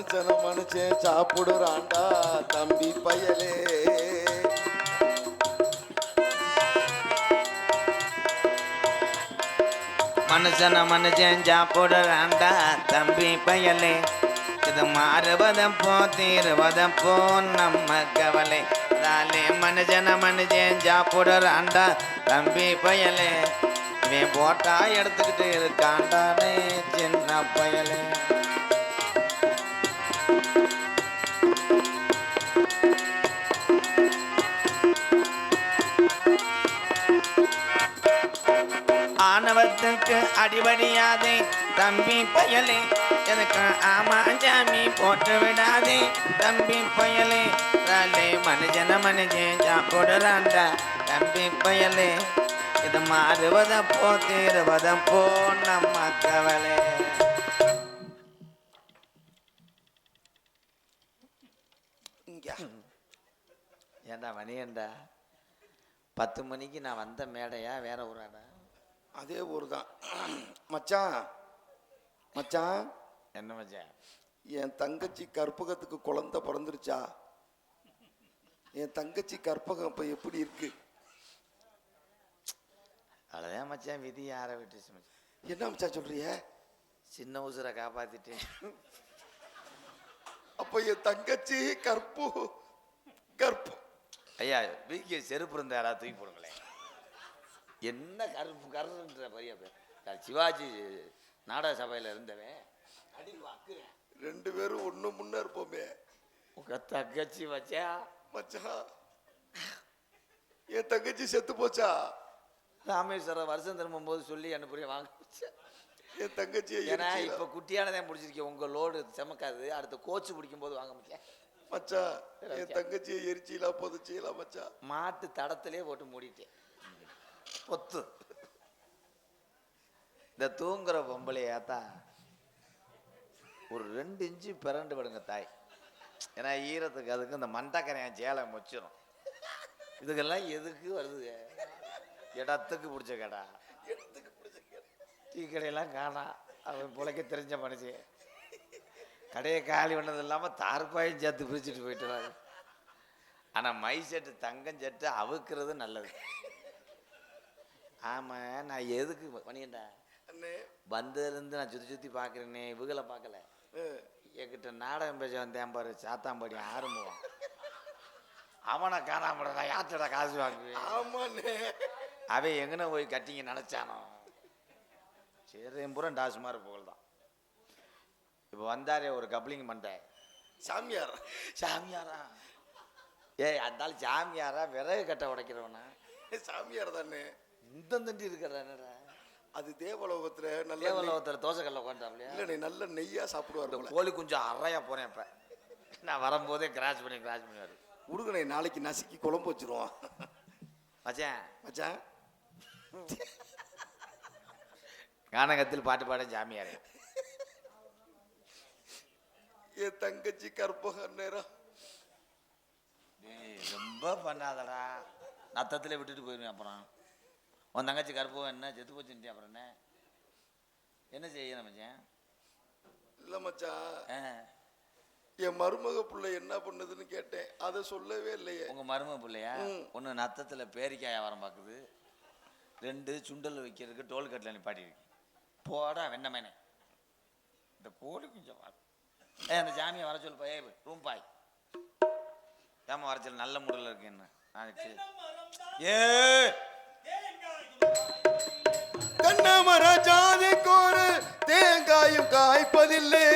மனுஷன மனுஷன் சாப்பிடுறாண்டா தம்பி பயலே. மனுஷன மனுஷன் சாப்பிடுறாண்டா தம்பி பயலே. இது மாறுவதப்போ தீருவதப்போ நம்ம கவலை. தாலே மனுஷன மனுஷன் சாப்பிடுறாண்டா தம்பி பயலே. இவன் போட்டா எடுத்துக்கிட்டு இருக்காண்டானே சின்ன பயலே. ஆணவத்துக்கு அடிபடியாதே. தம்பி பயலே எனக்கு ஆமா ஜாமி போட்டு விடாதே. தம்பி பயலே ராலே மனுஜன மனுஜன் சாப்பிடுறாண்டா தம்பி பயலே இது மாறுவதம் போ தீருவதம் போ நம்ம கவலை ஏண்டா மணி ஏண்டா பத்து மணிக்கு நான் வந்த மேடையா வேற ஊராடா? அதே ஊர் தான் மச்சான் மச்சான். என்ன மச்சான்? என் தங்கச்சி கற்பகத்துக்கு குழந்தை பிறந்துருச்சா? என் தங்கச்சி கற்பகம் இப்ப எப்படி இருக்கு? அவ்வளோதான் மச்சான் விதி யாரை விட்டுச்சு மச்சான்? என்ன மச்சான் சொல்றிய சின்ன உசுரை காப்பாத்திட்டேன். அப்ப என் தங்கச்சி கற்பு கற்பு. ஐயா வீக்கி செருப்பு இருந்த யாராவது தூக்கி போடுங்களேன். என்ன கருப்பு கருன்ற பெரிய சிவாஜி நாடக சபையில் இருந்தவன். ரெண்டு பேரும் ஒண்ணு முன்ன இருப்போமே. உங்க தங்கச்சி வச்சா மச்சான் என் தங்கச்சி செத்து போச்சா? ராமேஸ்வரம் வருஷம் திரும்பும்போது சொல்லி அனுப்புறிய வாங்க. என் தங்கச்சியை ஏன்னா இப்போ குட்டியானதான் பிடிச்சிருக்கேன் உங்க லோடு செமக்காது. அடுத்த கோச்சு பிடிக்கும் போது வாங்க மச்சான் என் தங்கச்சியை எரிச்சிலா புதைச்சிலா மச்சான் மாட்டு தடத்திலே போட்டு மூடிட்டேன். பொத்து. இந்த தூங்குற பொம்பளையாத்தா ஒரு ரெண்டு இன்ச்சு பிறண்டு விடுங்க தாய். ஏன்னா ஈரத்துக்கு அதுக்கு இந்த மண்டக்கரையன் சேலை மொச்சிரும். இதுக்கெல்லாம் எதுக்கு வருது? இடத்துக்கு பிடிச்ச கடா. டீ கடையெல்லாம் காணா. அவன் பிழைக்க தெரிஞ்ச மனுஷன். கடையை காலி பண்ணது இல்லாமல் தார்பாயும் சேர்த்து பிரிச்சுட்டு போயிட்டு ஆனால் மை செட்டு தங்கம் செட்டு அவுக்கிறது நல்லது. ஆமாம் நான் எதுக்கு பண்ணிட்டா அண்ணே. வந்ததுலேருந்து நான் சுற்றி சுற்றி பார்க்குறேனே இவகளை பார்க்கல என்கிட்ட நாடகம் பேச வந்தேன் பாரு சாத்தாம்பாடி ஆரம்பம் அவனை காணாமடா யார்கிட்ட காசு வாங்குவேன்? ஆமாண்ணே. அவன் எங்கன போய் கட்டிங்க நினச்சானோ? சரி பூரா டாஸ்மார் புகழ் தான். இப்போ வந்தாரே ஒரு கப்ளிங் பண்ணிட்டேன் சாமியார். சாமியாரா? ஏய் அந்த சாமியாரா? விறகு கட்டை உடைக்கிறவனா? சாமியார் தானே. இந்த தண்டி இருக்கிறானடா அது தேவலோகத்துல நல்ல தேவலோகத்தில் தோசை கல்ல உட்காந்துட்டாப்லையா இல்ல நல்ல நெய்யா சாப்பிடுவார் கோழி கொஞ்சம் அறையா போறேன் இப்ப. நான் வரும்போதே கிராச் பண்ணி கிராச் பண்ணுவாரு உடுகணை நாளைக்கு நசுக்கி குழம்பு வச்சிருவோம் மச்சான். மச்சான். கானகத்தில் பாட்டு பாட ஜாமியாரே. என் தங்கச்சி கற்பகம் நேரம். ரொம்ப பண்ணாதடா. நத்தத்திலே விட்டுட்டு போயிருவேன் அப்புறம். உன் தங்கச்சி கருப்பம் என்ன செத்து போச்சுன்ட்டு அப்புறம் என்ன? என்ன செய்யணும் மச்சான்? இல்ல மச்சான் ஆ, என் மருமக புள்ள என்ன பண்ணுதுன்னு கேட்டேன். அதை சொல்லவே இல்லையே. உங்க மரும பிள்ளையா. ஒன்று நத்தத்தில் பேரிக்காய் வியாபாரம் பார்க்குது ரெண்டு சுண்டல் வைக்கிறதுக்கு டோல்கட்டில் நிப்பாட்டி இருக்கு போடா வெண்ணமேனே இந்த கோழி கொஞ்சம் வா. ஏ அந்த ஜாமியை வர சொல்லு ஏய் ரூம் பாய். ஏமா வர சொல்லு நல்ல முறையில் இருக்கு என்ன ஏ கண்ணமர ஜாதி கோரு தேங்காயும் காய்ப்பதில்லை.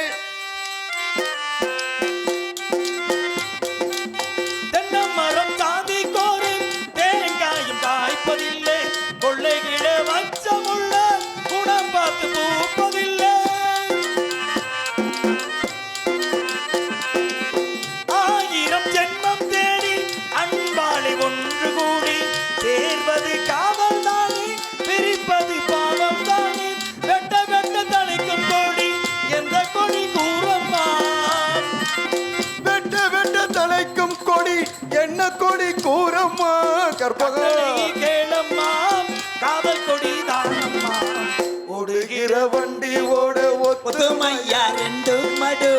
என்ன கொடி கூறம்மா கட்டளையை கேளம்மா காதல் கொடி தானம்மா. ஓடுகிற வண்டி ஓட ஒத்து ஒத்துமையா ரெண்டு மடு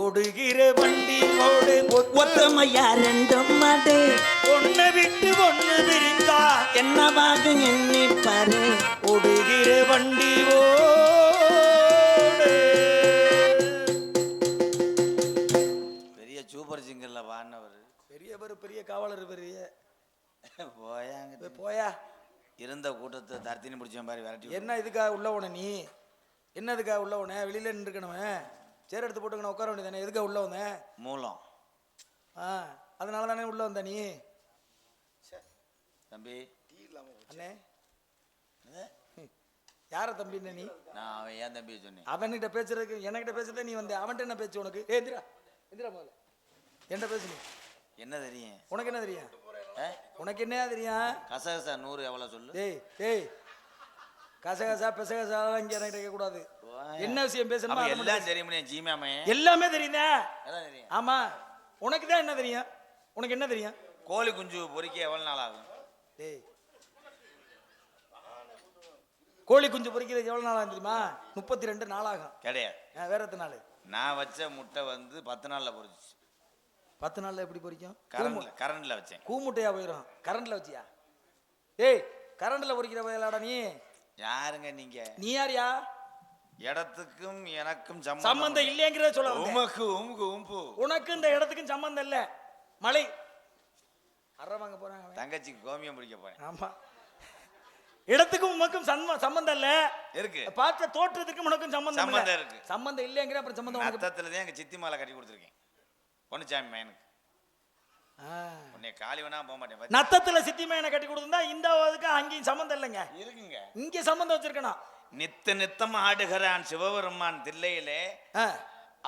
ஓடுகிற வண்டி ஓடு ஒத்தமையா ரெண்டும் மாடு ஒன்ன விட்டு ஒண்ணு பிரிந்தா என்னவாக எண்ணி பாரு ஓடுகிற வண்டி ஓடு. பெரிய சூப்பர் சிங்கர்ல பாடினவர். பெரியவர் பெரிய காவலர் பெரிய. போயாங்க போயா இருந்த கூட்டத்தை தர்த்தினி பிடிச்ச மாதிரி விரட்டி என்ன இதுக்காக உள்ளவன நீ? என்ன இதுக்காக உள்ளவன வெளியில நின்றுக்கணுவன் சேர் எடுத்து போட்டுக்கணும் உட்கார வேண்டியதானே எதுக்காக உள்ள வந்தேன் மூலம். ஆ அதனால தானே உள்ள வந்த நீ? தம்பி. அண்ணே. யார தம்பி நீ? நான் அவன் ஏன் தம்பி சொன்னேன். அவன்கிட்ட பேசுறதுக்கு என்கிட்ட பேசுறதே நீ வந்த. அவன்கிட்ட என்ன பேச்சு உனக்கு? ஏ எந்திரா. எந்திரா முதல்ல. என்கிட்ட பேசு நீ என்ன தெரியும்? உனக்கு என்ன தெரியும்? உனக்கு என்ன தெரியும்? கசகசா நூறு எவ்வளோ சொல்லு? டேய் டேய் கசகசா பெசகசா இங்க என்கிட்ட கேட்க கூடாது என்ன விஷயம் பேசணுமோ எல்லாம் தெரியும் ஜீமாமே. எல்லாமே தெரியுதா? ஆமா. உனக்கு தான் என்ன தெரியும்? உனக்கு என்ன தெரியும்? கோழி குஞ்சு பொறிக்க எவ்வளோ நாள் ஆகும்? டேய். கோழி குஞ்சு பொரிக்கிறது எவ்வளவு நாள் ஆகும் தெரியுமா? முப்பத்தி ரெண்டு நாள் ஆகும். கிடையாது. வேற எத்தனை நாள்? நான் வச்ச முட்டை வந்து பத்து நாள்ல பொரிச்சு பத்து நாள்ல எப்படி பொரிக்கும் கரண்ட்ல கரண்ட்ல வச்சேன். கூமுட்டையா போயிடும் கரண்ட்ல வச்சியா? ஏய் கரண்ட்ல பொரிக்கிற வயலாடா நீ. யாருங்க நீங்க? நீ யாரியா இடத்துக்கும் எனக்கும் சம்பந்தம் இல்லைங்கிறத சொல்ல. உமக்கு உமுக்கு உம்பு உனக்கு இந்த இடத்துக்கும் சம்பந்தம் இல்ல. மலை. அற வாங்க போறாங்க அவன். தங்கச்சிக்கு கோமியம் பிடிக்க போறேன். ஆமா. இடத்துக்கும் உமக்கும் சம்ம- சம்பந்தம் இல்ல. இருக்கு. பார்த்த தோற்றத்துக்கும் உனக்கும் சம்பந்தம் சம்பந்தம் இருக்கு. சம்பந்தம் இல்லைங்கிற அப்புறம் சம்பந்தம் உனக்கு நத்தத்துல தான் எங்க சித்தி மாலை கட்டி கொடுத்துருக்கேன். பொன்னுச்சாமி மயனுக்கு. உன்னை காலி வேணா போக மாட்டேன் நத்தத்துல சித்திமையனை கட்டி கொடுத்திருந்தா இந்த அதுக்கு அங்கேயும் சம்பந்தம் இல்லைங்க. இருக்குங்க. இங்க சம்பந்தம் வச்சிருக்கணும். நித்த நித்தம் ஆடுகிறான் சிவபெருமான் தில்லையிலே.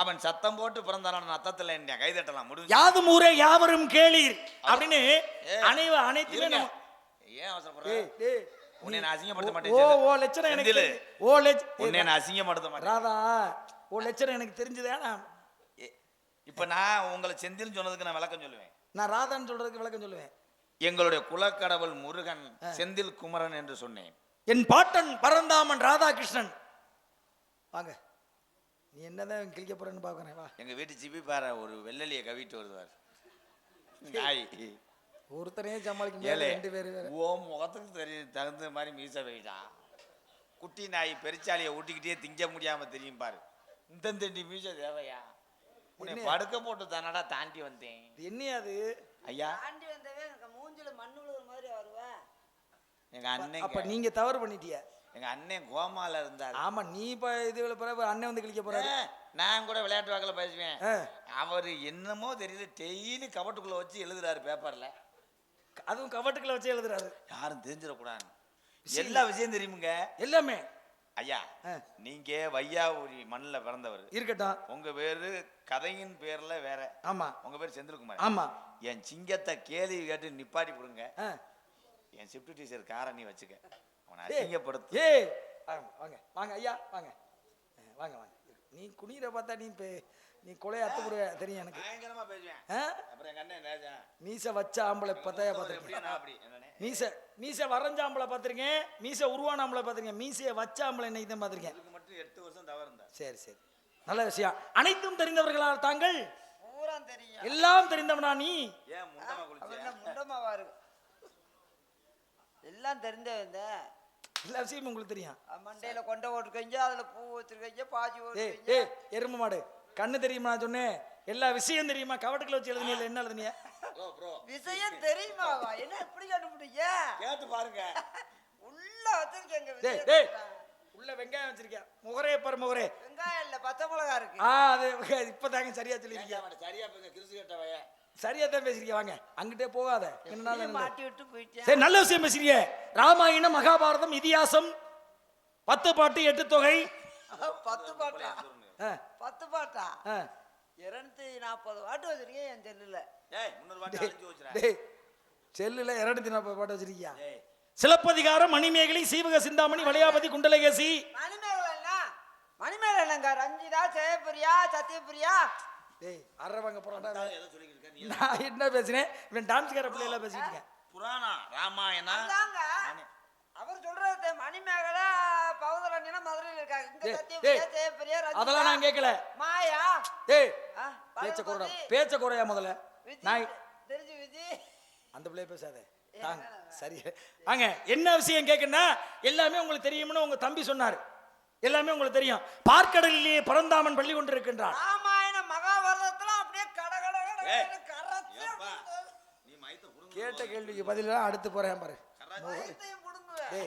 அவன் சத்தம் போட்டு பிறந்தான நத்தத்துல என்ன கைதட்டலாம் முடிஞ்சு யாதும் ஊரே யாவரும் கேளீர். அப்படின்னு அனைவ அனைத்துமே ஏன் அவசரப்படுற? டேய், டேய், உன்னை நான் அசிங்கப்படுத்த ஓ மாட்டேன் ஓ லட்சணம் எனக்கு செந்திலு. ஓ லட்ச உன்னை நான் அசிங்கப்படுத்த மாட்டேன். ராதா ஓ லட்சணம் எனக்கு தெரிஞ்சதே நான் இப்ப நான் உங்களை செந்தில்னு சொன்னதுக்கு நான் விளக்கம் சொல்லுவேன். நான் ராதான்னு சொல்றதுக்கு விளக்கம் சொல்லுவேன். எங்களுடைய குலக்கடவுள் முருகன் செந்தில் குமரன் என்று சொன்னேன். என் பாட்டன் பரந்தாமன் ராதாகிருஷ்ணன். வாங்க. நீ என்னதான் கிழிக்க போறேன்னு பாக்குறேன் வா. எங்க வீட்டு ஜிபி பாரு ஒரு வெள்ளலியை கவிட்டு வருவார். நாய். ஒருத்தரையே சமாளிக்க ரெண்டு பேரு ஓ முகத்துக்கு தெரியும் தகுந்த மாதிரி மீச வைடா குட்டி நாய் பெருச்சாலியை ஊட்டிக்கிட்டே திங்க முடியாம தெரியும் பாரு. இந்த தண்டி மீச தேவையா? உன்னை என்ன? படுக்க போட்டு தானடா தாண்டி வந்தேன். இது என்னையா அது? ஐயா. தாண்டி வந்தவே எனக்கு மூஞ்சில மண்ணு விழுகிற மாதிரி வருவேன் எங்க அண்ணன் அப்ப நீங்க தவறு பண்ணிட்டிய. எங்க அண்ணன் கோமால இருந்தாரு. ஆமா நீ இப்ப இது பிறகு அண்ணன் வந்து கிழிக்க போறாரு. நான் கூட விளையாட்டு வாக்கில் பேசுவேன். அவர் என்னமோ தெரியல டெய்லி கபட்டுக்குள்ள வச்சு எழுதுறாரு பேப்பர்ல. அதுவும் கவட்டுக்குள்ள வச்சு எழுதுறாரு. யாரும் தெரிஞ்சிடக்கூடாது. எல்லா விஷயம் தெரியுமுங்க. எல்லாமே. ஐயா. நீங்க வையாபுரி மண்ணில் பிறந்தவர். இருக்கட்டும். உங்க பேரு கதையின் பேர்ல வேற. ஆமா. உங்க பேர் செந்தில்குமார். ஆமா. என் சிங்கத்தை கேள்வி கேட்டு நிப்பாட்டி போடுங்க ஆ. என் ஷிஃப்ட் டீச்சர் காரை நீ வச்சுக்க. அவனை அசிங்கப்படுத்து. ஏய். வாங்க வாங்க. ஐயா வாங்க. வாங்க வாங்க. நீ குனியிற பார்த்தா நீ இப்ப நீ கொலைய அத்து போடுவ தெரியும் எனக்கு. பயங்கரமா பேசுவேன்? அப்புறம் எங்க அண்ணன் ராஜா மீச வச்ச ஆம்பளை பத்தாயா எப்படி பார்த்துருக்கேன் நான் அப்படி என்னண்ணே? மீச மீச வரைஞ்ச ஆம்பளை பார்த்துருக்கேன் மீச உருவான ஆம்பளை பார்த்துருக்கேன் மீசையை வச்ச ஆம்பளை இன்னைக்கு தான் பார்த்துருக்கேன் இதுக்கு மட்டும் எட்டு வருஷம் தவறு இருந்தா சரி சரி. நல்ல விஷயம். அனைத்தும் தெரிந்தவர்களால் தாங்கள் பூரா தெரியும். எல்லாம் தெரிந்தவனா நீ? எல்லாம் தெரிஞ்சவன் தான் எல்லா விஷயமும் உங்களுக்கு தெரியும். மண்டையில கொண்டை ஓட்டுருக்கீங்க அதுல பூ வச்சிருக்கீங்க ஓட்டுருக்கீங்க. ஏய் எருமை மாடு. கண்ணு தெரியுமா நான் சொன்னேன்? எல்லா விஷயம் தெரியுமா? கவட்டுக்குள்ள வச்சு எழுதுனியா இல்லை என்ன எழுதுனியா? Bro bro. விஷயம் தெரியுமாவா என்ன இப்படி கண்டுபிடிங்க கேட்டு பாருங்க. உள்ள வச்சிருக்கேங்க உள்ள வெங்காயம் வச்சிருக்கேன் முகரே பாரு முகரே வெங்காயம் இல்ல பச்சை மிளகா இருக்கு. ஆ அது இப்பதாங்க சரியா சொல்லியிருக்கீங்க அவனை சரியா பேச கிறிஸ்து கேட்டவைய சரியா தான் பேசிருக்கீங்க வாங்க. அங்கிட்டே போகாத? மாட்டி விட்டு போயிட்டேன். சரி நல்ல விஷயம் பேசுறீங்க ராமாயணம் மகாபாரதம் இதிகாசம் பத்து பாட்டு எட்டு தொகை. பத்து பாட்டா? ஆ, பத்து பாட்டா? ஆ. இருநூத்தி நாற்பது பாட்டு வச்சிருக்கேன் என் செல்லுல. செல்லுல இருநூத்தி நாற்பது பாட்டு வச்சிருக்கியா? சிலப்பதிகாரம் மணிமேகலை சீவக சிந்தாமணி வளையாபதி குண்டலகேசி. மணிமேகலை மணிமேகலை ரஞ்சிதா ஜெயபிரியா சத்யபிரியா டேய் சொல்லிக்கிட்டு இருக்க நீ நான் என்ன பேசுனேன்? இவன் டான்ஸ்கார பிள்ளைல பேசிட்டு இருக்கேன். புராணம் ராமாயணம். அவர் சொல்றது மணிமேகலை பவதரண்யனா மதுரையில் இருக்காங்க. அதெல்லாம் நான் கேட்கல. மாயா. டேய் பேச்ச பகவதி, பேச்ச குறையா முதல்ல? நான் தெரிஞ்சு விஜி. அந்த பிள்ளைய பேசாத. தாங்க சரி. வாங்க என்ன விஷயம் கேட்கணும்னா எல்லாமே உங்களுக்கு தெரியும்னு உங்க தம்பி சொன்னார். எல்லாமே உங்களுக்கு தெரியும். பார்க்கடலிலேயே பரந்தாமன் பள்ளி கொண்டு இருக்கின்றார் கேட்ட கேள்விக்கு பதிலா அடுத்து போறேன் பாரு.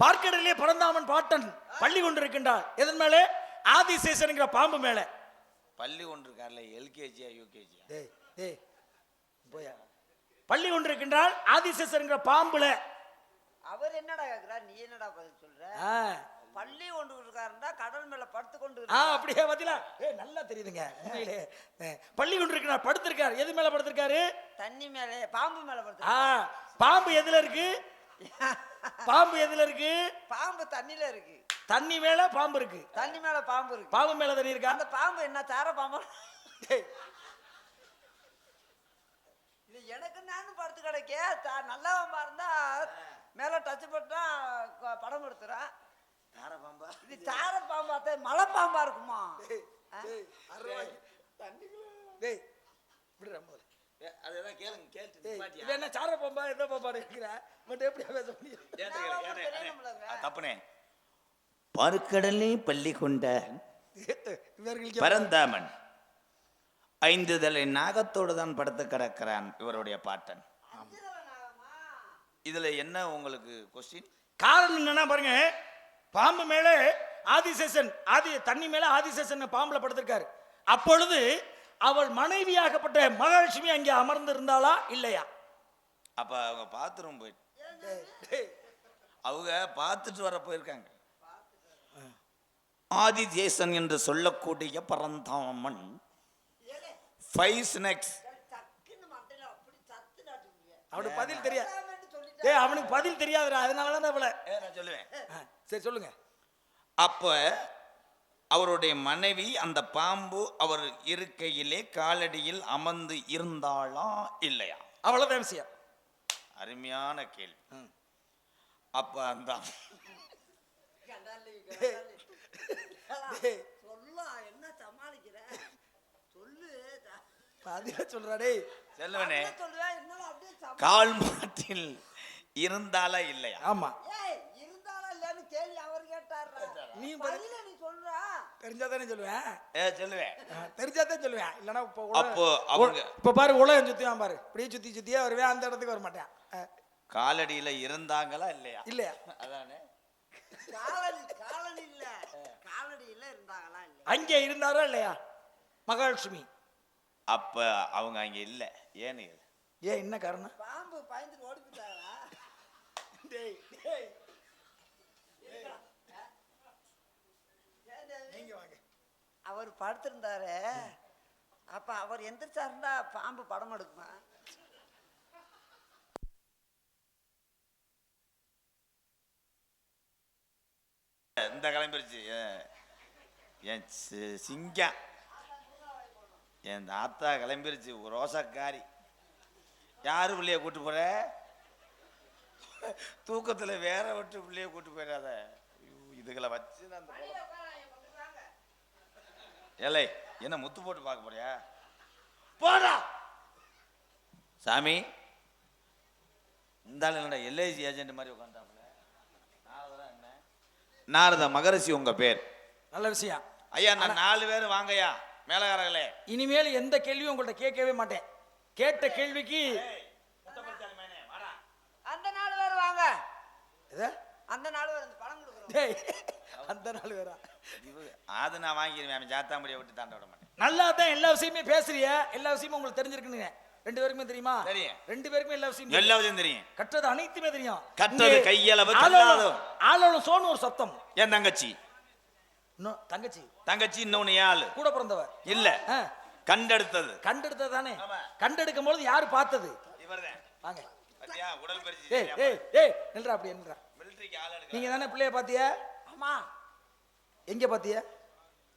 பார்க்கடலிலே பரந்தாமன் பாட்டன் பள்ளி கொண்டு இருக்கின்றார் எதன் மேலே? ஆதிசேஷனுங்கிற பாம்பு மேலே. பள்ளி ஒன்று இருக்கார்ல எல்கேஜியா யூகேஜியா? டேய் டேய் போயா. பள்ளி கொண்டு இருக்கின்றால் ஆதிசேஷனுங்கிற பாம்புல. அவர் என்னடா கேக்குறார்? நீ என்னடா பதில் சொல்ற? பள்ளி கொண்டு இருக்காருண்டா கடல் மேல படுத்து கொண்டு ஆ. அப்படியே பதிலா ஏ நல்லா தெரியுதுங்க. உண்மையிலே பள்ளி கொண்டு இருக்கிறார் படுத்திருக்காரு. எது மேல படுத்திருக்காரு? தண்ணி மேல பாம்பு மேல ஆ படுத்து பாம்பு எதுல இருக்கு? பாம்பு எதுல இருக்கு? பாம்பு தண்ணில இருக்கு. தண்ணி மேல பாம்பு இருக்கு. தண்ணி மேல பாம்பு இருக்கு. பாம்பு மேல தண்ணி இருக்கா? அந்த பாம்பு என்ன தார பாம்பு? இது எனக்கு நானும் படுத்து கிடைக்க தா- நல்லவன் இருந்தா மேல டச் பண்ணா க- படம் எடுத்துறான் யார பாம்பா. இது தார பாம்பா தான் மலை பாம்பா இருக்குமா? டேய் விடுறா முதல்ல. அதெல்லாம் கேளுங்க கேட்டு என்ன சார பாம்பா எந்த பாம்பா இருக்கிற மட்டும் எப்படி பேச முடியும்? தப்புனே. பருக்கடலே பள்ளி கொண்ட இவர்களுக்கு பரந்தாமன். ஐந்து தலை நாகத்தோடு தான் படுத்து கிடக்கிறான் இவருடைய பாட்டன். இதுல என்ன உங்களுக்கு கொஸ்டின் காரணம் என்னன்னா பாருங்க பாம்பு மேலே ஆதிசேஷன் ஆதி தண்ணி மேல ஆதிசேஷன் பாம்புல படுத்திருக்காரு. அப்பொழுது அவள் மனைவியாகப்பட்ட மகாலட்சுமி அங்கே அமர்ந்து இருந்தாளா இல்லையா? அப்ப அவங்க பாத்ரூம் போயிட்டு அவங்க பார்த்துட்டு வர போயிருக்காங்க. ஆதிதேசன் என்று சொல்லக்கூடிய பரந்தாமன் ஃபைவ் ஸ்நாக்ஸ். அவனுக்கு பதில் தெரியாது. டேய் அவனுக்கு பதில் தெரியாதுடா அதனால தான் அவளை நான் சொல்லுவேன். சரி சொல்லுங்க. அப்ப அவருடைய மனைவி அந்த பாம்பு அவர் இருக்கையிலே காலடியில் அமர்ந்து இருந்தாளா இல்லையா? அவ்வளவுதான் விஷயம் அருமையான கேள்வி. அப்ப அந்த என்ன சமாளிக்கிற? சொல்லு. பதில சொல்றா டேய். செல்வனே. கால் மாட்டில் இருந்தாளா இல்லையா? ஆமா. ஏய், இருந்தாளா இல்லையான்னு கேள்வி அவர் கேட்டார்றா. நீ பதில் சொல்றா. தெரிஞ்சாதானே சொல்லுவேன். ஏ சொல்லுவேன் தெரிஞ்சாதான் சொல்லுவேன். இல்லைன்னா இப்போ அப்போ அவங்க- இப்போ பாரு உலகம் சுத்தியான் பாரு. இப்படியே சுத்தி சுத்தியே வருவேன் அந்த இடத்துக்கு வர மாட்டேன் காலடியில இருந்தாங்களா இல்லையா? இல்லையா? அதானே. காலனி இல்ல. காலடியில இருந்தாங்களா இல்ல அங்கே இருந்தாரா இல்லையா? மகாலட்சுமி. அப்ப அவங்க அங்க இல்ல. ஏன்னு. ஏன் என்ன காரணம்? பாம்பு பயந்துட்டு ஓடி போயிட்டாரா? டேய் டேய் நீங்க வாங்க. அவர் படுத்திருந்தாரு. அப்ப அவர் எந்திரிச்சாருந்தா பாம்பு படம் எடுக்குமா? இந்த கிளம்பிருச்சு. ஏ- என் சி- சிங்கம் என் தாத்தா கிளம்பிருச்சு. ஒரு ரோசக்காரி. யாரு பிள்ளைய கூட்டு போற? தூக்கத்துல வேற விட்டு பிள்ளைய கூட்டு போயிடாத. ஐயோ, இதுகளை வச்சு நான் ஏலே என்ன முத்து போட்டு பார்க்க போறியா? போடா! சாமி இந்த என்னடா எல்ஐசி ஏஜென்ட் மாதிரி உட்காந்துட்டாப்புல நாரதா என்ன? நாரத மகரிஷி உங்க பேர். நல்ல விஷயம். ஐயா நான் நாலு பேர் வாங்கய்யா மேலகாரங்களே இனிமேல் எந்த கேள்வியும் உங்கள்ட்ட கேட்கவே மாட்டேன். கேட்ட கேள்விக்கு அந்த நாலு பேர் வாங்க எதா? அந்த நாலு பேர் அந்த பணம் கொடுக்குறோம். டேய் அந்த நாள் வேறா அது நான் வாங்கிடுவேன் அவன் ஜாத்தாம்படியை விட்டு தாண்ட விட மாட்டேன். நல்லா தான் எல்லா விஷயமே பேசுறிய. எல்லா விஷயமும் உங்களுக்கு தெரிஞ்சிருக்குங்க ரெண்டு பேருக்குமே தெரியுமா? தெரியும். ரெண்டு பேருக்குமே எல்லா விஷயம் தெரியும். எல்லாத்தையும் தெரியும். கற்றது அனைத்துமே தெரியும். கற்றது கையளவு. ஆளோள சோன்னு ஒரு சத்தம். என் தங்கச்சி. இன்னும் தங்கச்சி. தங்கச்சி இன்னொன்னு ஆளு கூட பிறந்தவர். இல்ல. ஆ, கண்டெடுத்தது. கண்டெடுத்தது தானே? ஆமா. கண்டெடுக்கும் பொழுது யாரு பார்த்தது? இவர்தான். வாங்க. பத்தியா? உடல் பரிசு ஏய் ஏய் நில்றா அப்படி நில்றா. நீங்க தானே பிள்ளைய பாத்திய? ஆமா. எங்க பாத்திய?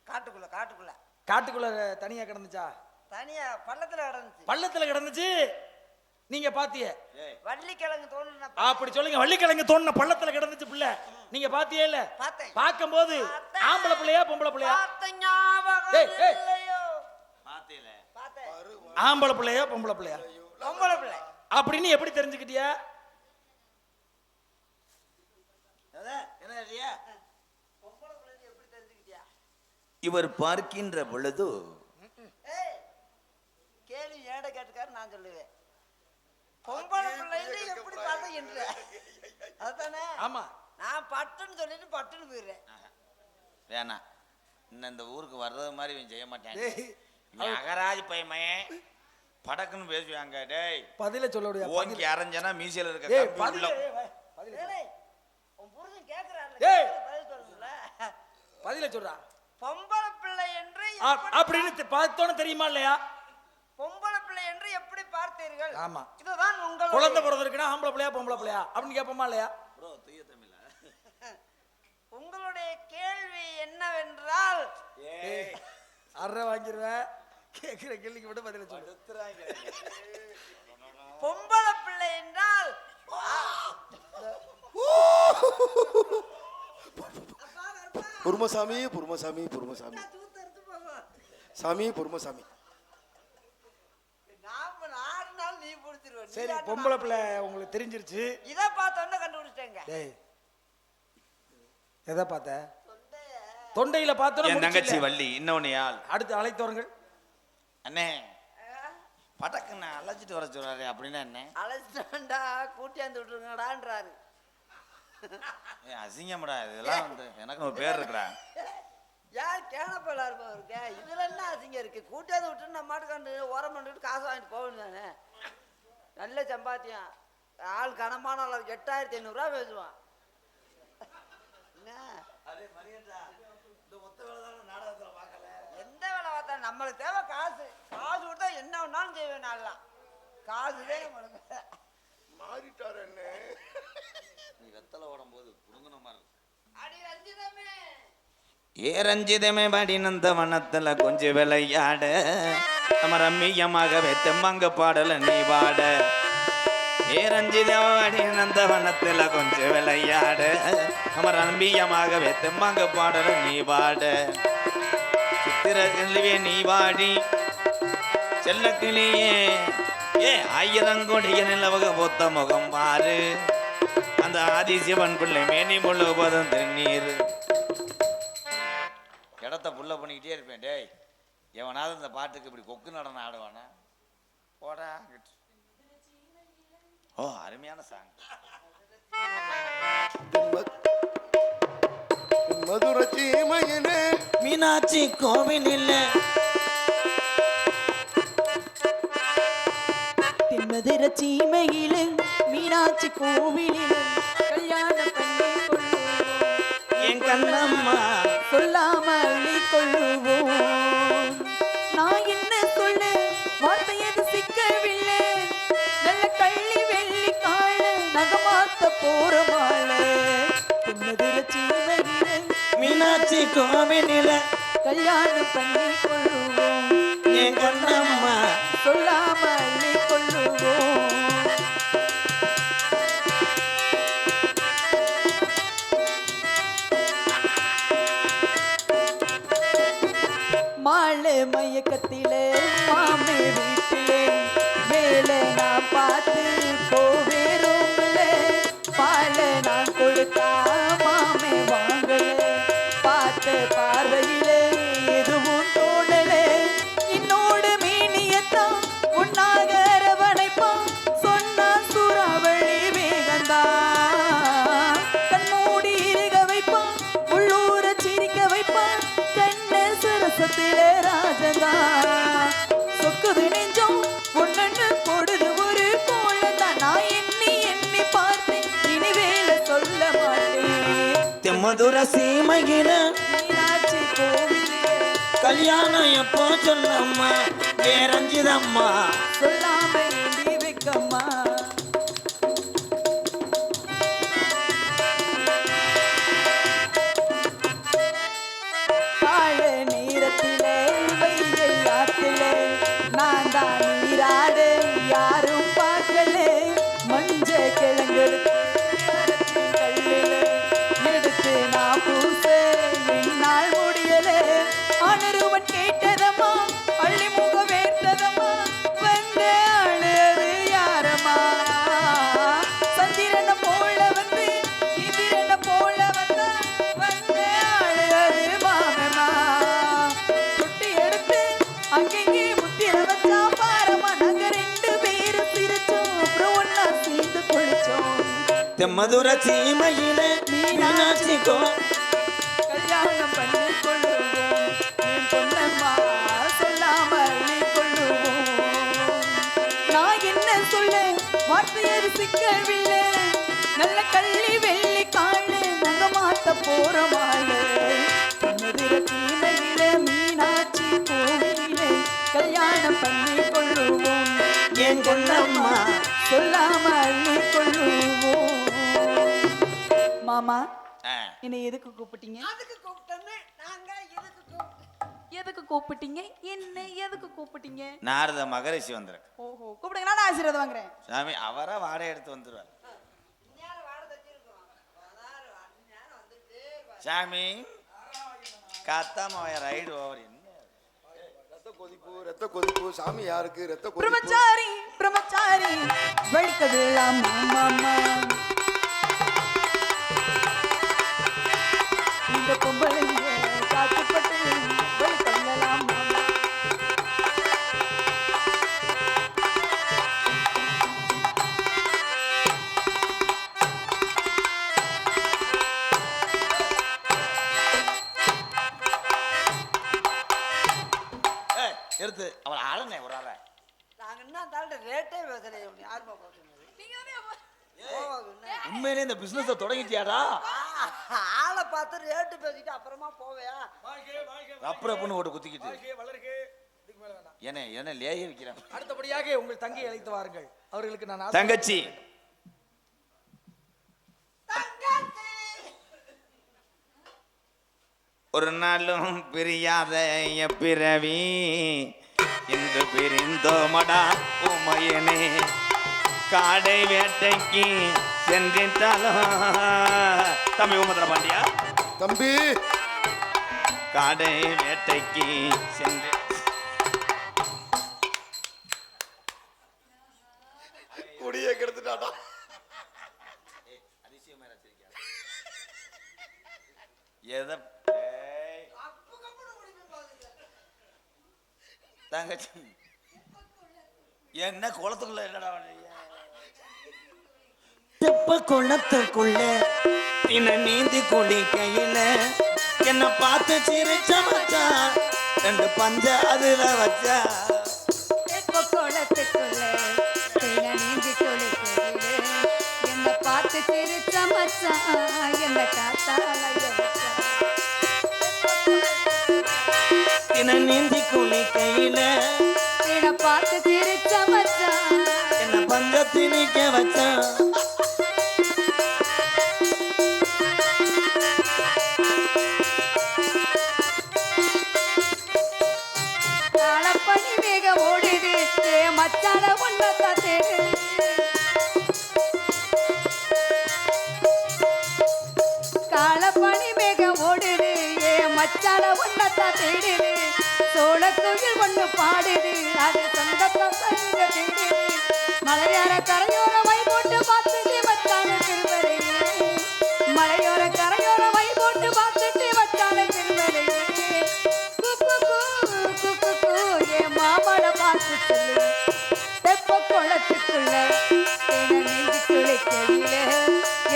காட்டுக்குள்ள காட்டுக்குள்ள. காட்டுக்குள்ள தனியா கிடந்துச்சா? தனியா பள்ளத்துல கிடந்துச்சு. பள்ளத்துல கிடந்துச்சு? நீங்க பாத்தியே? வள்ளிக்கிழங்கு தோணுன அப்படி சொல்லுங்க. வள்ளிக்கிழங்கு தோணுன பள்ளத்துல கிடந்துச்சு பிள்ளை. நீங்க பாத்தியே இல்ல? பார்த்தேன். பார்க்கும்போது பார்த்தேன். ஆம்பளை பிள்ளையா பொம்பளை பிள்ளையா? பார்த்த ஞாபகம் ஏய், ஏய். இல்லையோ? பாத்தீல பார்த்தேன். ஆம்பளை பிள்ளையா பொம்பளை பிள்ளையா? பொம்பளை பிள்ளை. அப்படின்னு எப்படி தெரிஞ்சுக்கிட்டியா என்ன இல்லையா பொம்பளை பிள்ளை எப்படி தெரிஞ்சுக்கிட்டியா இவர் பார்க்கின்ற பொழுது ஏய் கேள்வி ஏட கேட்டுக்காரு நான் சொல்லுவேன் பொம்பளை பிள்ளைன்னு எப்படி பார்த்த என்று. அதுதானே ஆமா. நான் பட்டுன்னு சொல்லிட்டு பட்டுன்னு போயிடுறேன். வேணாம் இன்னும் இந்த ஊருக்கு வர்றது மாதிரி இவன் செய்ய மாட்டான். டேய், இவன் அகராஜ் பையன் படக்குன்னு பேசுவாங்க டேய். பதில சொல்ல முடியா ஓங்கி அரைஞ்சனா மீசையில இருக்க கம்பி பதில உள்ள பதில சொல்றா. பொம்பளை பிள்ளை என்று ஆ, எப்படி அப்படின்னு தெ- பார்த்தோன்னு தெரியுமா இல்லையா? பொம்பளை பிள்ளை என்று எப்படி பார்த்தீர்கள்? ஆமா. இதுதான் உங்கள் குழந்தை பிறந்திருக்குன்னா ஆம்பளை பிள்ளையா பொம்பளை பிள்ளையா? அப்படின்னு கேட்போமா இல்லையா? ப்ரோ தூய தமிழ? உங்களுடைய கேள்வி என்னவென்றால் ஏய். அரை வாங்கிடுவேன் கேட்கிற கேள்விக்கு மட்டும் பதில சொல்லு பொம்பளை பிள்ளை என்றால் பொறுமசாமி பொறுமசாமி பொறுமசாமி சாமி பிடிச்சிருவேன் நீ சரி பொம்பளை பிள்ளை உங்களுக்கு தெரிஞ்சிருச்சு. நான். இதை பார்த்தோன்னே கண்டுபிடிச்சிட்டேங்க. டேய் எதை பார்த்த? தொண்டையில பார்த்தோன்னா என் தங்கச்சி. வள்ளி இன்னொன்னு யாழ் அடுத்து அழைத்தவர்கள். அண்ணே படக்குன்னு அழைச்சிட்டு வர சொல்றாரு அப்படின்னா என்ன? அழைச்சிட்டா கூட்டியாந்து விட்டுருங்கடான்றாரு. ஏய், அசிங்கம்டா இதெல்லாம் வந்து எனக்கு ஒரு பேர் இருக்கிறா யார் கேனப்பல இருப்பா இருக்க? இதுல என்ன அசிங்கம் இருக்கு? கூட்டியாந்து விட்டு நம்ம மாட்டுக்காண்டு ஓரம் பண்ணிட்டு காசு வாங்கிட்டு போக வேண்டியதானே? நல்ல சம்பாத்தியம். ஆள் கனமான ஆள் எட்டாயிரத்தி ஐநூறுரூவா பேசுவான். என்ன? எந்த வேலை பார்த்தா நம்மளுக்கு தேவை காசு. காசு கொடுத்தா என்ன வேணாலும் செய்வேன் நான்லாம் காசுதான் நம்மளுக்கு. மாறிட்டார் என்ன நீ வெத்தலை ஓடும் போது புடுங்கின மாதிரி இருக்கு. அடி ரஞ்சிதமே ஏ படினந்த வனத்துல கொஞ்சம் விளையாட. நம்ம ரம்மியமாகவே தெம்மங்க பாடல நீ பாட. ஏ ரஞ்சிதம படினந்த வனத்துல கொஞ்சம் விளையாட. நம்ம ரம்மியமாகவே தெம்மங்க பாடல நீ பாட. சித்திர செல்வியே நீ வாடி செல்லக்கிளியே ஏ ஆயிரங்கொடிய நிலவக பொத்த முகம் பாரு. அந்த ஆதிசிவன் பிள்ளை மேனி முழுவதும் திருநீர். இடத்த புள்ள பண்ணிக்கிட்டே இருப்பேன் டேய் எவனாவது இந்த பாட்டுக்கு இப்படி கொக்கு நடனம் ஆடுவானா? போடா. ஓ அருமையான சாங் மதுர சீமையனே மீனாட்சி கோவிலில் தென்மதுர சீமையிலும் மீனாட்சி கோவிலிலும் கல்யாணம் பண்ணி என் கண்ணம்மா சொல்லாம பார்த்த போற மாலை மீனாட்சி கோவிலில் கல்யாணம் பண்ணி கொள்ளுவோம். என் கண்ணம்மா சொல்லாம அள்ளி கொள்ளுவோம். தெம்மதுர சீமையில கல்யாணம் எப்போ சொல்லம்மா வேறஞ்சிதம்மா சொல்லாம கொள்ளுவோம் நான் என்ன சொல்ல வார்த்தையது சிக்கவில்லை நல்ல கள்ளி வெள்ளி காணு முகமாத்த போறமாக மதுர தீமையில மீனாட்சி கோவிலே கல்யாணம் பண்ணி கொள்ளுவோம் என் கொள்ளம்மா சொல்லாமல் கொள்ளுவோம். மாமா? என்னை எதுக்கு கூப்பிட்டீங்க? அதுக்கு கூப்பிட்டேன்னு நாங்க கூப்பிட்டோம்? எதுக்கு கூப்பிட்டீங்க? என்ன எதுக்கு கூப்பிட்டீங்க? நாரத மகரிஷி வந்திருக்கு. ஓஹோ கூப்பிடுங்க. நான் ஆசீர்வாதம் வாங்குறேன். சாமி அவரா வாடகை எடுத்து வந்துருவார். சாமி காத்தாம ரைடு ஓவர் என்ன? ரத்த கொதிப்பு ரத்த கொதிப்பு. சாமி யாருக்கு? ரத்த கொதிப்பு. பிரம்மச்சாரி பிரம்மச்சாரி வெளுக்க விழலாம் மாமா. பொம்பளைங்க ரேட்டு பேசிட்டு அப்புறமா போவையா? அப்புறம் பொண்ணு ஓட்டு குத்திக்கிட்டு. என்ன என்ன லேகி வைக்கிறேன். அடுத்தபடியாக உங்கள் தங்கை அழைத்து வாருங்கள். அவர்களுக்கு நான் தங்கச்சி. ஒரு நாளும் பிரியாத பிறவி. இன்று பிரிந்தோமடா உமையனே. காடை வேட்டைக்கு சென்றிட்டாலும் தம்பி உமதுர பாண்டியா தம்பி. காடை வேட்டைக்கு சென்று. கொடியே கெடுத்துட்டாடா. எதை. தங்கச்சி. என்ன குளத்துக்குள்ள என்னடா? தெப்ப குளத்துக்குள்ள தின நீந்தி குளிக்கையில என்ன பார்த்து சிரிச்ச மச்சான் ரெண்டு பஞ்ச அதுல வச்சா. குளத்துக்குள்ள நீந்தி குளிக்கையிலே என்ன பார்த்து சிரிச்ச மச்சான் என்ன காத்தாலைய தின நீந்தி குளிக்கையில தேன பார்த்து சிரிச்ச மச்சான் என்ன பஞ்ச திணிக்க வச்சான் ஒன்னத்தா தேடுது சோளக்குயில் ஒண்ணு பாடுது. அது சங்கத்தா சங்க தேடுது மலையார கரையோர வை போட்டு பார்த்துட்டு மச்சான திருவரையே மலையோர கரையோர வை போட்டு பார்த்துட்டு மச்சான திருவரையே குக்கு கூ, கூ, பார்த்து சொல்லு. தெப்ப குளத்துக்குள்ள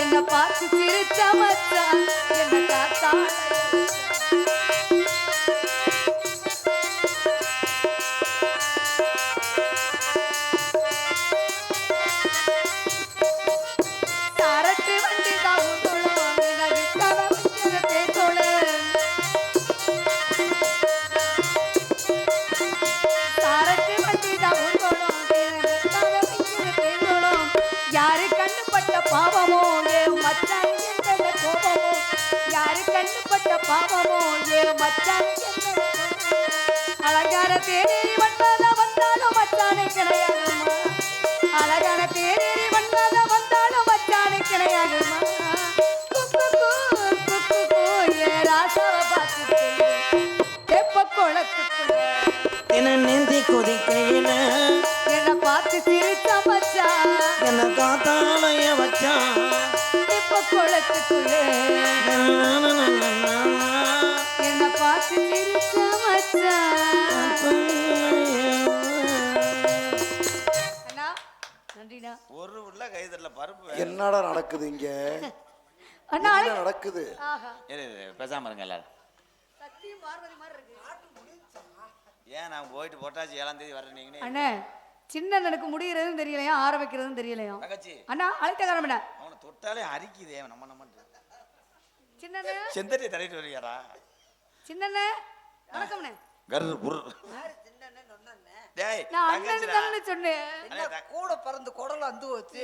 என்ன பார்த்து சிரிச்ச மச்சான். என்ன காத்தான் குதிக்கையில என்னை பார்த்து சிரிச்ச மச்சான் என்ன காத்தாலய தெப்ப குளத்துக்குள்ள என்னை பார்த்து சிரிச்ச ஒரு உள்ள கைதல்ல பருப்பு என்னடா நடக்குது இங்க? என்ன நடக்குது? பேசாம இருங்க எல்லாரும். சத்தியம் பார்வதி மாதிரி இருக்கு. ஏன் நான் போயிட்டு பொட்டாச்சி ஏழாம் தேதி வரேன் அண்ணே சின்ன அண்ணனுக்கு முடிகிறதும் தெரியலையா ஆரம்பிக்கிறதும் தெரியலையா? தங்கச்சி. அண்ணா அழைத்த காரணம் என்ன? அவனை தொட்டாலே அரிக்குதே நம்ம நம்ம சின்ன அண்ணே செந்தட்டி தள்ளிட்டு வருவியாரா சின்ன அண்ணே வணக்கம்ண்ணே. கரு சின்னண்ணே த- கூட பறந்து குடல் அந்து வச்சு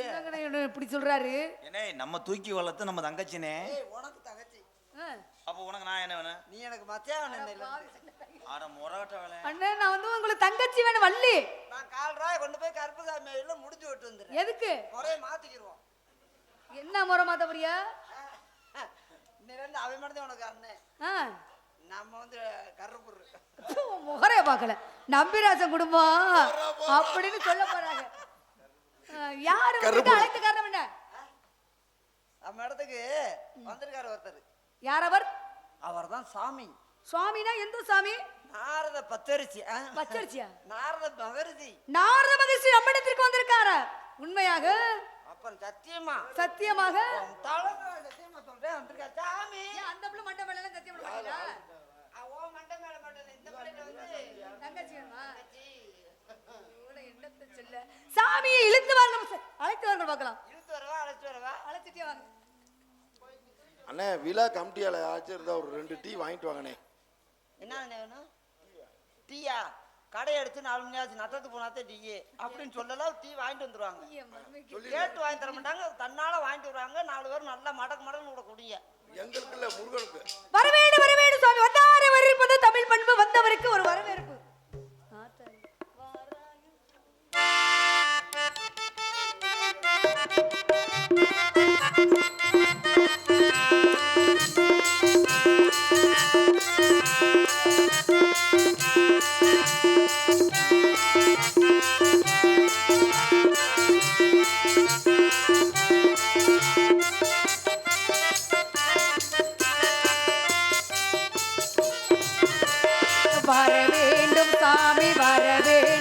இப்படி சொல்றாரு? என்னே நம்ம தூக்கி வளர்த்து நம்ம தங்கச்சினே. ஏய் உனக்கு தங்கச்சி. ஆ. அப்போ உனக்கு நான் என்ன வேணும்? நீ எனக்கு மத்தியானம் ஆட முறகட்ட வேலை. அண்ணே நான் வந்து உங்களுக்கு தங்கச்சி வேணும் வள்ளி. நான் கால் ரூபாய் கொண்டு போய் கருப்புசாமி எல்லாம் முடிஞ்சு விட்டு வந்துடுறேன். எதுக்கு? முறையை மாத்திக்கிடுவோம் என்ன முறை மாத்த போறியா? அவன் மட்டும் உனக்கு அண்ணன் ஆ. நம்ம வந்து கருப்புரு. ப்பு, முகரைய பார்க்கல. நம்பிராசன் குடும்பம். அப்படின்னு சொல்ல போறாங்க. யாரு. அழைத்த காரணம் என்ன? நம்ம இடத்துக்கு வந்திருக்காரு ஒருத்தர். யார் அவர் அவர் தான் சாமி. சுவாமினா எந்த சாமி நாரத பத்தரிசி? பச்சரிசியா நாரத மகரிஷி. நாரத மகிழ்ச்சி நம்மிடத்திற்கு வந்திருக்காரா. உண்மையாக? அப்புறம் சத்தியமா? சத்தியமாக? சத்தியமா சொல்றேன். வந்திருக்கா சாமி? அந்த பிள்ளை மண்டை மேல எல்லாம் சத்தியம் பண்ண மாட்டீங்களா? ஓ மண்டை மேல மட்டும் இந்த வந்து தங்கச்சி. சொல்ல? சாமியை இழுத்து வாங்க. அழைத்து வாங்க பார்க்கலாம். இழுத்து வரவா? அழைச்சு வரவா? அழைச்சிட்டே வாங்க. அண்ணே விழா கமிட்டியால ஆச்சு இருந்தா ஒரு ரெண்டு டீ வாங்கிட்டு வாங்கண்ணே. என்ன வேணும்? டீயா? கடை எடுத்து நாலு மணி ஆச்சு நட்டத்துக்கு போனாத்தே டீ. அப்படின்னு சொல்லலாம் டீ வாங்கிட்டு வந்துருவாங்க. கேட்டு வாங்கி தர மாட்டாங்க தன்னால வாங்கிட்டு வருவாங்க. நாலு பேர் நல்லா மடக்கு மடக்கு கூட குடிங்க. எங்களுக்கு இல்ல முருகனுக்கு. வரவேண்டு வரவேண்டு சுவாமி. வந்தாரை வரவேற்பது தமிழ் பண்பு வந்தவருக்கு ஒரு வரவேற்பு. வர வேண்டும் சாமி வர வேண்டும்.